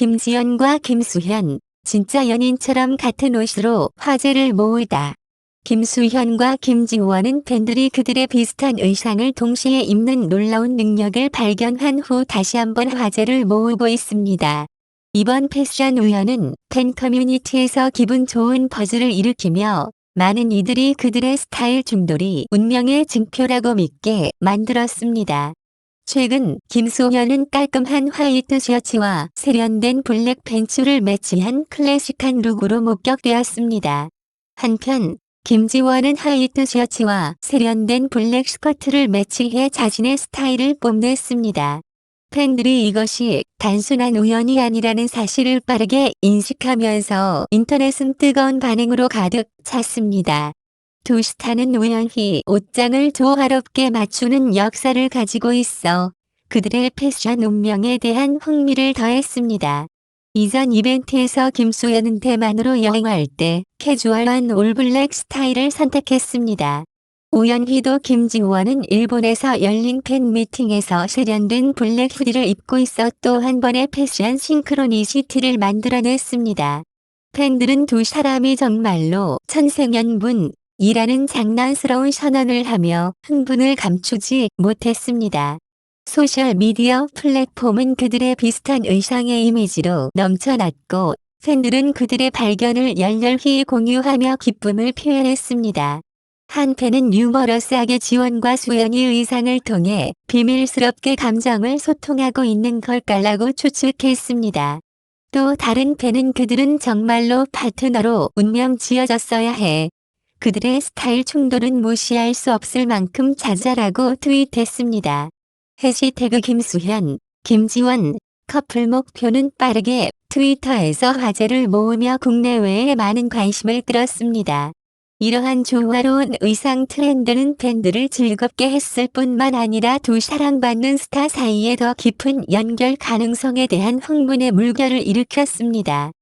김지연과 김수현, 진짜 연인처럼 같은 옷으로 화제를 모으다. 김수현과 김지원은 팬들이 그들의 비슷한 의상을 동시에 입는 놀라운 능력을 발견한 후 다시 한번 화제를 모으고 있습니다. 이번 패션 우연은 팬 커뮤니티에서 기분 좋은 버즈를 일으키며 많은 이들이 그들의 스타일 중돌이 운명의 증표라고 믿게 만들었습니다. 최근 김소현은 깔끔한 화이트 셔츠와 세련된 블랙 팬츠를 매치한 클래식한 룩으로 목격되었습니다. 한편 김지원은 화이트 셔츠와 세련된 블랙 스커트를 매치해 자신의 스타일을 뽐냈습니다. 팬들이 이것이 단순한 우연이 아니라는 사실을 빠르게 인식하면서 인터넷은 뜨거운 반응으로 가득 찼습니다. 두 스타는 우연히 옷장을 조화롭게 맞추는 역사를 가지고 있어 그들의 패션 운명에 대한 흥미를 더했습니다. 이전 이벤트에서 김수현은 대만으로 여행할 때 캐주얼한 올블랙 스타일을 선택했습니다. 우연히도 김지원은 일본에서 열린 팬 미팅에서 세련된 블랙 후디를 입고 있어 또 한 번의 패션 싱크로니시티를 만들어냈습니다. 팬들은 두 사람이 정말로 천생연분, 이라는 장난스러운 선언을 하며 흥분을 감추지 못했습니다. 소셜미디어 플랫폼은 그들의 비슷한 의상의 이미지로 넘쳐났고 팬들은 그들의 발견을 열렬히 공유하며 기쁨을 표현했습니다. 한 팬은 유머러스하게 지원과 수연이 의상을 통해 비밀스럽게 감정을 소통하고 있는 걸까라고 추측했습니다. 또 다른 팬은 그들은 정말로 파트너로 운명 지어졌어야 해. 그들의 스타일 충돌은 무시할 수 없을 만큼 자잘하고 트윗했습니다. 해시태그 김수현, 김지원, 커플 목표는 빠르게 트위터에서 화제를 모으며 국내외에 많은 관심을 끌었습니다. 이러한 조화로운 의상 트렌드는 팬들을 즐겁게 했을 뿐만 아니라 두 사랑받는 스타 사이에 더 깊은 연결 가능성에 대한 흥분의 물결을 일으켰습니다.